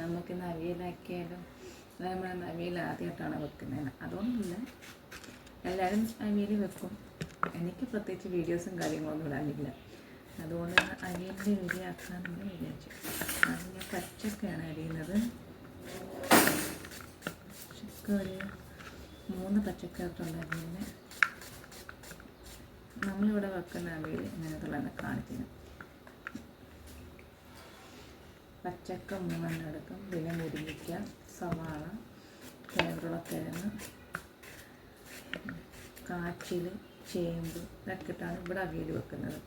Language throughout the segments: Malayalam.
നമുക്കിന്ന് അവിയലാക്കിയാലും നമ്മൾ അവിയൽ ആദ്യമായിട്ടാണ് വെക്കുന്നത്. അതുകൊണ്ടല്ല എല്ലാവരും അവിയൽ വെക്കും. എനിക്ക് പ്രത്യേകിച്ച് വീഡിയോസും കാര്യങ്ങളൊന്നും ഇടാനില്ല. അതുകൊണ്ട് അവിയലിന്റെ വീഡിയോ വിചാരിച്ചു അത് ഞാൻ പച്ചക്കാണ് അരിയുന്നത്. പച്ചക്ക ഒരു മൂന്ന് പച്ചക്കറിട്ടുണ്ടായിരുന്നു നമ്മളിവിടെ വെക്കുന്ന അവിയൽ ഇങ്ങനത്തുള്ളതാണ് കാണിക്കുന്നത്. പച്ചക്ക മൂന്നെണ്ണം എടുക്കും പിന്നെ മുരിങ്ങിക്ക സവാള കേരളക്കിഴങ്ങ് കാച്ചിൽ ചേമ്പ് ഇതൊക്കെ ഇട്ടാണ് ഇവിടെ അവിയൽ വെക്കുന്നത്.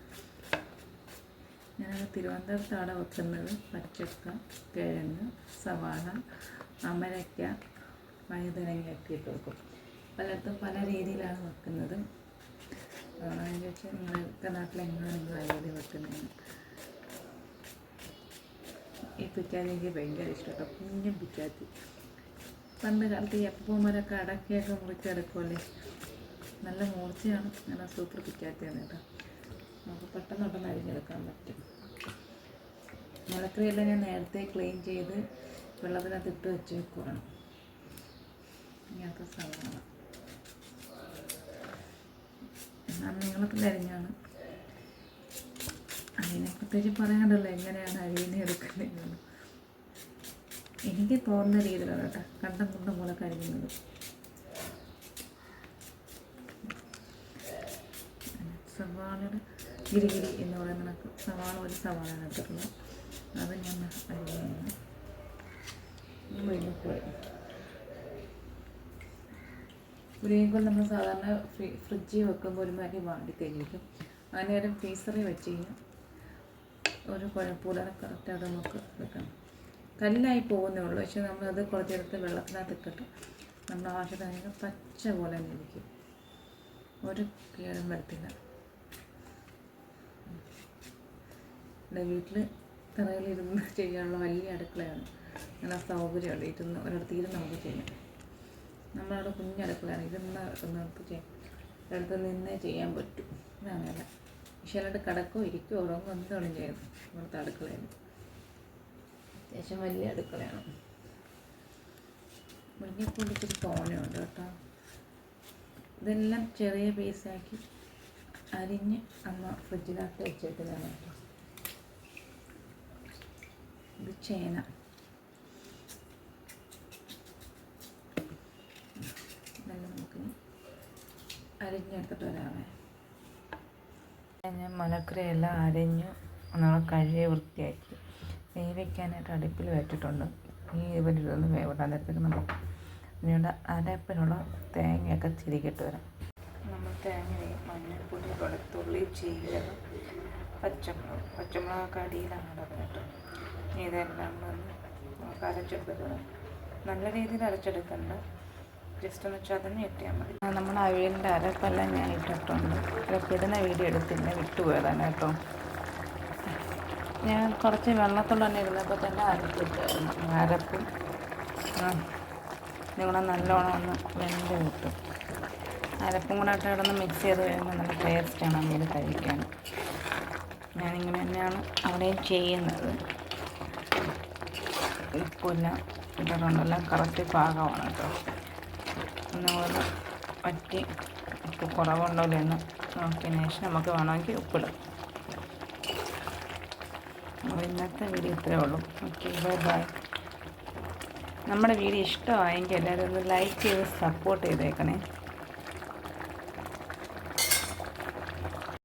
ഞാൻ തിരുവനന്തപുരത്താണ് വെക്കുന്നത്. പച്ചക്ക കിഴങ്ങ് സവാള അമരയ്ക്ക വഴുതനങ്ങയൊക്കെ ഇട്ട് വെക്കും. പലയിടത്തും പല രീതിയിലാണ് വെക്കുന്നത്. അതാണ് വെച്ചാൽ നിങ്ങളൊക്കെ നാട്ടിൽ എങ്ങനെയാണ് നിങ്ങൾ അവിയൽ വെക്കുന്നതെന്ന് ഈ പിച്ചാത്തി എനിക്ക് ഭയങ്കര ഇഷ്ടമാണ് കുഞ്ഞും പിക്കാത്തി പണ്ട് കാലത്ത് ഈ അപ്പൂമ്മരൊക്കെ അടക്കയൊക്കെ മുറിച്ചെടുക്കുമല്ലേ നല്ല മൂർച്ചയാണ്. അങ്ങനെ സൂപ്പർ പിക്കാത്തിയാണ് കേട്ടോ. നമുക്ക് പെട്ടെന്ന് പെട്ടെന്ന് അരിഞ്ഞെടുക്കാൻ പറ്റും. മുളക്കറിയെല്ലാം ഞാൻ നേരത്തെ ക്ലീൻ ചെയ്ത് വെള്ളത്തിനകത്ത് ഇട്ട് വെച്ച് വെക്കുവാണ്. ഇങ്ങനത്തെ സവാള നിങ്ങളൊക്കെ അരിഞ്ഞാണ്. പ്രത്യേകിച്ച് പറയാണ്ടല്ലോ എങ്ങനെയാണ് അരിവിനെ എടുക്കുന്നത് എനിക്ക് തോന്നുന്ന രീതിയിലാണ് കേട്ടോ. കണ്ടം കുണ്ടം പോലെ കരിയുന്നത് സവാളയുടെ ഗിരിഗിരി എന്ന് പറയുന്ന കണക്ക് സവാള ഒരു സവാളയാണ് എടുത്തിട്ടുള്ളത്. അത് ഞാൻ അരിയുന്നു മുരിങ്ങക്കോൽ നമ്മൾ സാധാരണ ഫ്രി ഫ്രിഡ്ജിൽ വെക്കുമ്പോൾ ഒരു മാതിരി വാണ്ടി കഴിഞ്ഞിരിക്കും അതിനേരം ഫ്രീസറിൽ വെച്ച് കഴിഞ്ഞാൽ ഒരു കുഴപ്പമില്ലാതെ കറക്റ്റായിട്ട് നമുക്ക് വെക്കണം. കല്ലായി പോകുന്നേ ഉള്ളൂ. പക്ഷെ നമ്മളത് കുറച്ചെടുത്ത് വെള്ളത്തിനകത്ത് ഇട്ടിട്ട് നമ്മൾ ആവശ്യത്തിന് പച്ച പോലെ തന്നെ ഇരിക്കും. ഒരു കേടും വരത്തില്ല. എന്റെ വീട്ടിൽ തറയിലിരുന്ന് ചെയ്യാനുള്ള വലിയ അടുക്കളയാണ്. നല്ല സൗകര്യമുണ്ട്. ഇരുന്ന് ഒരിടത്ത് ഇരുന്ന് നമുക്ക് ചെയ്യാം. നമ്മളവിടെ കുഞ്ഞടുക്കളയാണ്. ഇരുന്ന് നമുക്ക് ചെയ്യാം. ഒരിടത്ത് നിന്നേ ചെയ്യാൻ പറ്റും. ഇതങ്ങനെയല്ല അല്ലാണ്ട് കിടക്കോ ഇരിക്കോ ഉറങ്ങോ എന്താണ് ചെയ്യുന്നത് ഇവിടുത്തെ അടുക്കളയാണ് അത്യാവശ്യം വലിയ അടുക്കളയാണ്. മുരിങ്ങപ്പൂണ്ട് ഇച്ചിരി തോനെയുണ്ട് കേട്ടോ. ഇതെല്ലാം ചെറിയ പീസാക്കി അരിഞ്ഞ് അമ്മ ഫ്രിഡ്ജിനകത്ത് വെച്ചിട്ടതാണ് കേട്ടോ. ഇത് ചേന. അരിഞ്ഞെടുത്തിട്ട് വരാമേ ഞാൻ മലക്കറിയെല്ലാം അരഞ്ഞു നമ്മൾ കഴുകി വൃത്തിയാക്കി. വേവിക്കാനായിട്ട് അടുപ്പിൽ വെച്ചിട്ടുണ്ട്. ഈ ഇവരിതൊന്ന് വേവിടാൻ നേരത്തേക്ക് നമുക്ക് പിന്നീട് അരപ്പിനുള്ള തേങ്ങയൊക്കെ ചിരിക്കിട്ട് വരാം. നമ്മൾ തേങ്ങയും മഞ്ഞൾപ്പൊടി വെളുത്തുള്ളി ജീരകം പച്ചമുളക് പച്ചമുളകൊക്കെ അടിയിലാണ് കിടക്കുന്നത് ഇതെല്ലാം വന്ന് നമുക്ക് അരച്ചെടുത്തിട്ടുണ്ട് നല്ല രീതിയിൽ അരച്ചെടുക്കണ്ട. ജസ്റ്റ് ഒന്ന് ചതഞ്ഞ് കിട്ടിയാൽ മതി. നമ്മൾ അവിയലിന്റെ അരപ്പെല്ലാം ഞാൻ ഇട്ടിട്ടുണ്ട്. ഇടുന്ന വീഡിയോ എടുത്തില്ല വിട്ടുപോയതാണ് കേട്ടോ. ഞാൻ കുറച്ച് വെള്ളത്തോടെ തന്നെ ഇരുന്നപ്പോൾ തന്നെ അരപ്പിട്ടായിരുന്നു. അരപ്പും നിങ്ങളെ നല്ലോണം ഒന്ന് വെന്ത് കിട്ടും. അരപ്പും കൂടെ ഇട്ട് കിടന്ന് മിക്സ് ചെയ്ത് കഴിയുമ്പോൾ നല്ല ടേസ്റ്റാണ് അവിയൽ കഴിക്കാൻ. ഞാനിങ്ങനെ തന്നെയാണ് അവിടെയും ചെയ്യുന്നത്. ഉപ്പില്ല ഇട്ടിട്ടുണ്ടെല്ലാം കറക്റ്റ് പാകമാണ് കേട്ടോ. ഒന്നുപോലെ പറ്റി ഉപ്പ് കുറവുണ്ടോ എന്ന് നോക്കിയതിന് ശേഷം നമുക്ക് വേണമെങ്കിൽ ഉപ്പിടാം ഇന്നത്തെ വീഡിയോ ഇത്രയേ ഉള്ളൂ. Okay bye bye. നമ്മുടെ വീഡിയോ ഇഷ്ടമായെങ്കിൽ എല്ലാവരും ഒന്ന് ലൈക്ക് ചെയ്ത് സപ്പോർട്ട് ചെയ്തേക്കണേ.